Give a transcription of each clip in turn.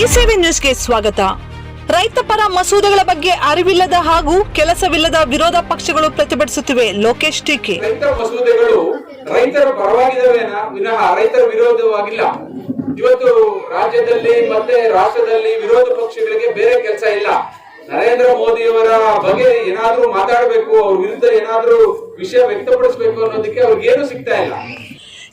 ಇಸಿವಿ ನ್ಯೂಸ್ಗೆ ಸ್ವಾಗತ. ರೈತ ಪರ ಮಸೂದೆಗಳ ಬಗ್ಗೆ ಅರಿವಿಲ್ಲದ ಹಾಗೂ ಕೆಲಸವಿಲ್ಲದ ವಿರೋಧ ಪಕ್ಷಗಳು ಪ್ರತಿಭಟಿಸುತ್ತಿವೆ, ಲೋಕೇಶ್ ಟೀಕೆ. ರೈತ ಮಸೂದೆಗಳು ರೈತರ ಪರವಾಗಿದ್ದಾವೇನ ವಿನಃ ರೈತರ ವಿರೋಧವಾಗಿಲ್ಲ. ಇವತ್ತು ರಾಜ್ಯದಲ್ಲಿ ಮತ್ತೆ ರಾಷ್ಟ್ರದಲ್ಲಿ ವಿರೋಧ ಪಕ್ಷಗಳಿಗೆ ಬೇರೆ ಕೆಲಸ ಇಲ್ಲ. ನರೇಂದ್ರ ಮೋದಿಯವರ ಬಗ್ಗೆ ಏನಾದ್ರೂ ಮಾತಾಡಬೇಕು, ಅವ್ರ ವಿರುದ್ಧ ಏನಾದ್ರೂ ವಿಷಯ ವ್ಯಕ್ತಪಡಿಸಬೇಕು ಅನ್ನೋದಕ್ಕೆ ಅವ್ರಿಗೇನು ಸಿಗ್ತಾ ಇಲ್ಲ.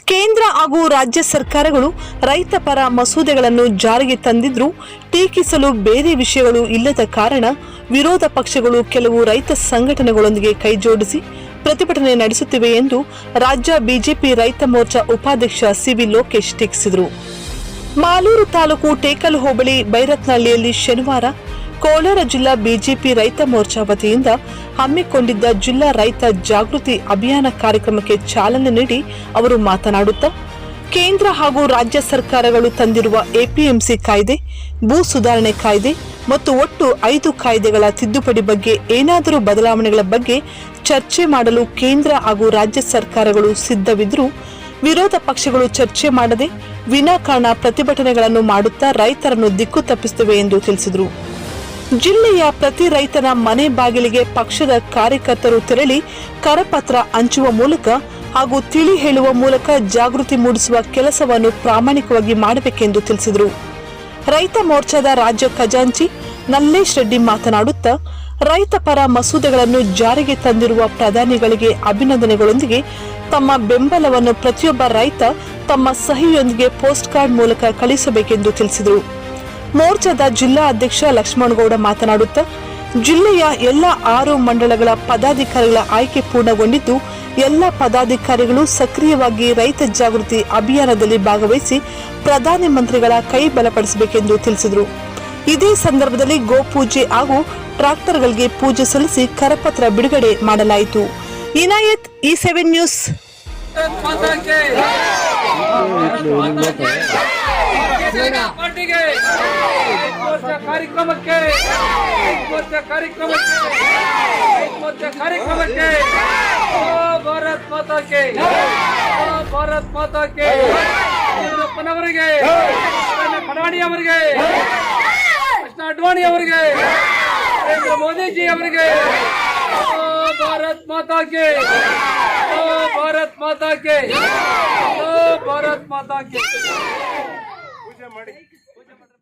ಕೇಂದ್ರ ಹಾಗೂ ರಾಜ್ಯ ಸರ್ಕಾರಗಳು ರೈತ ಪರ ಮಸೂದೆಗಳನ್ನು ಜಾರಿಗೆ ತಂದಿದ್ರು ಟೀಕಿಸಲು ಬೇರೆ ವಿಷಯಗಳು ಇಲ್ಲದ ಕಾರಣ ವಿರೋಧ ಪಕ್ಷಗಳು ಕೆಲವು ರೈತ ಸಂಘಟನೆಗಳೊಂದಿಗೆ ಕೈಜೋಡಿಸಿ ಪ್ರತಿಭಟನೆ ನಡೆಸುತ್ತಿವೆ ಎಂದು ರಾಜ್ಯ ಬಿಜೆಪಿ ರೈತ ಮೋರ್ಚಾ ಉಪಾಧ್ಯಕ್ಷ ಸಿವಿ ಲೋಕೇಶ್ ಟೀಕಿಸಿದರು. ಮಾಲೂರು ತಾಲೂಕು ಟೇಕಲ್ ಹೋಬಳಿ ಬೈರತ್ನಹಳ್ಳಿಯಲ್ಲಿ ಶನಿವಾರ ಕೋಲಾರ ಜಿಲ್ಲಾ ಬಿಜೆಪಿ ರೈತ ಮೋರ್ಚಾ ವತಿಯಿಂದ ಹಮ್ಮಿಕೊಂಡಿದ್ದ ಜಿಲ್ಲಾ ರೈತ ಜಾಗೃತಿ ಅಭಿಯಾನ ಕಾರ್ಯಕ್ರಮಕ್ಕೆ ಚಾಲನೆ ನೀಡಿ ಅವರು ಮಾತನಾಡುತ್ತಾ, ಕೇಂದ್ರ ಹಾಗೂ ರಾಜ್ಯ ಸರ್ಕಾರಗಳು ತಂದಿರುವ ಎಪಿಎಂಸಿ ಕಾಯ್ದೆ, ಭೂ ಸುಧಾರಣೆ ಕಾಯ್ದೆ ಮತ್ತು ಒಟ್ಟು ಐದು ಕಾಯ್ದೆಗಳ ತಿದ್ದುಪಡಿ ಬಗ್ಗೆ ಏನಾದರೂ ಬದಲಾವಣೆಗಳ ಬಗ್ಗೆ ಚರ್ಚೆ ಮಾಡಲು ಕೇಂದ್ರ ಹಾಗೂ ರಾಜ್ಯ ಸರ್ಕಾರಗಳು ಸಿದ್ಧವಿದ್ದರೂ ವಿರೋಧ ಪಕ್ಷಗಳು ಚರ್ಚೆ ಮಾಡದೆ ವಿನಾಕಾರಣ ಪ್ರತಿಭಟನೆಗಳನ್ನು ಮಾಡುತ್ತಾ ರೈತರನ್ನು ದಿಕ್ಕು ತಪ್ಪಿಸುತ್ತಿವೆ ಎಂದು ತಿಳಿಸಿದರು. ಜಿಲ್ಲೆಯ ಪ್ರತಿ ರೈತನ ಮನೆ ಬಾಗಿಲಿಗೆ ಪಕ್ಷದ ಕಾರ್ಯಕರ್ತರು ತೆರಳಿ ಕರಪತ್ರ ಹಂಚುವ ಮೂಲಕ ಹಾಗೂ ತಿಳಿ ಹೇಳುವ ಮೂಲಕ ಜಾಗೃತಿ ಮೂಡಿಸುವ ಕೆಲಸವನ್ನು ಪ್ರಾಮಾಣಿಕವಾಗಿ ಮಾಡಬೇಕೆಂದು ತಿಳಿಸಿದರು. ರೈತ ಮೋರ್ಚಾದ ರಾಜ್ಯ ಖಜಾಂಚಿ ನಲ್ಲೇಶ್ ರೆಡ್ಡಿ ಮಾತನಾಡುತ್ತಾ, ರೈತ ಪರ ಮಸೂದೆಗಳನ್ನು ಜಾರಿಗೆ ತಂದಿರುವ ಪ್ರಧಾನಿಗಳಿಗೆ ಅಭಿನಂದನೆಗಳೊಂದಿಗೆ ತಮ್ಮ ಬೆಂಬಲವನ್ನು ಪ್ರತಿಯೊಬ್ಬ ರೈತ ತಮ್ಮ ಸಹಿಯೊಂದಿಗೆ ಪೋಸ್ಟ್ ಕಾರ್ಡ್ ಮೂಲಕ ಕಳಿಸಬೇಕೆಂದು ತಿಳಿಸಿದರು. ಮೋರ್ಚಾದ ಜಿಲ್ಲಾ ಅಧ್ಯಕ್ಷ ಲಕ್ಷ್ಮಣಗೌಡ ಮಾತನಾಡುತ್ತಾ, ಜಿಲ್ಲೆಯ ಎಲ್ಲ ಆರು ಮಂಡಳಗಳ ಪದಾಧಿಕಾರಿಗಳ ಆಯ್ಕೆ ಪೂರ್ಣಗೊಂಡಿದ್ದು, ಎಲ್ಲ ಪದಾಧಿಕಾರಿಗಳು ಸಕ್ರಿಯವಾಗಿ ರೈತ ಜಾಗೃತಿ ಅಭಿಯಾನದಲ್ಲಿ ಭಾಗವಹಿಸಿ ಪ್ರಧಾನಿ ಮಂತ್ರಿಗಳ ಕೈ ಬಲಪಡಿಸಬೇಕೆಂದು ತಿಳಿಸಿದರು. ಇದೇ ಸಂದರ್ಭದಲ್ಲಿ ಗೋಪೂಜೆ ಹಾಗೂ ಟ್ರಾಕ್ಟರ್ಗಳಿಗೆ ಪೂಜೆ ಸಲ್ಲಿಸಿ ಕರಪತ್ರ ಬಿಡುಗಡೆ ಮಾಡಲಾಯಿತು. Inayat, E seven news. ಸೇನಾ ಪಾರ್ಟಿಗೆ ಐದು ವರ್ಷ ಕಾರ್ಯಕ್ರಮಕ್ಕೆ ಐದು ವರ್ಷ ಕಾರ್ಯಕ್ರಮಕ್ಕೆ ಐದು ವರ್ಷ ಕಾರ್ಯಕ್ರಮಕ್ಕೆ ಓ ಭಾರತ್ ಮಾತಾ के ಓ ಭಾರತ್ ಮಾತಾ के ಯಡಿಯೂರಪ್ಪನವರಿಗೆ ಕಡಾಣಿ ಅವರಿಗೆ ಕೃಷ್ಣ ಅಡ್ವಾಣಿ ಅವರಿಗೆ ನರೇಂದ್ರ ಮೋದಿಜಿ ಅವರಿಗೆ ಓ ಭಾರತ್ ಮಾತಾ के ಓ ಭಾರತ್ ಮಾತಾ के ಓ ಭಾರತ್ ಮಾತಾ के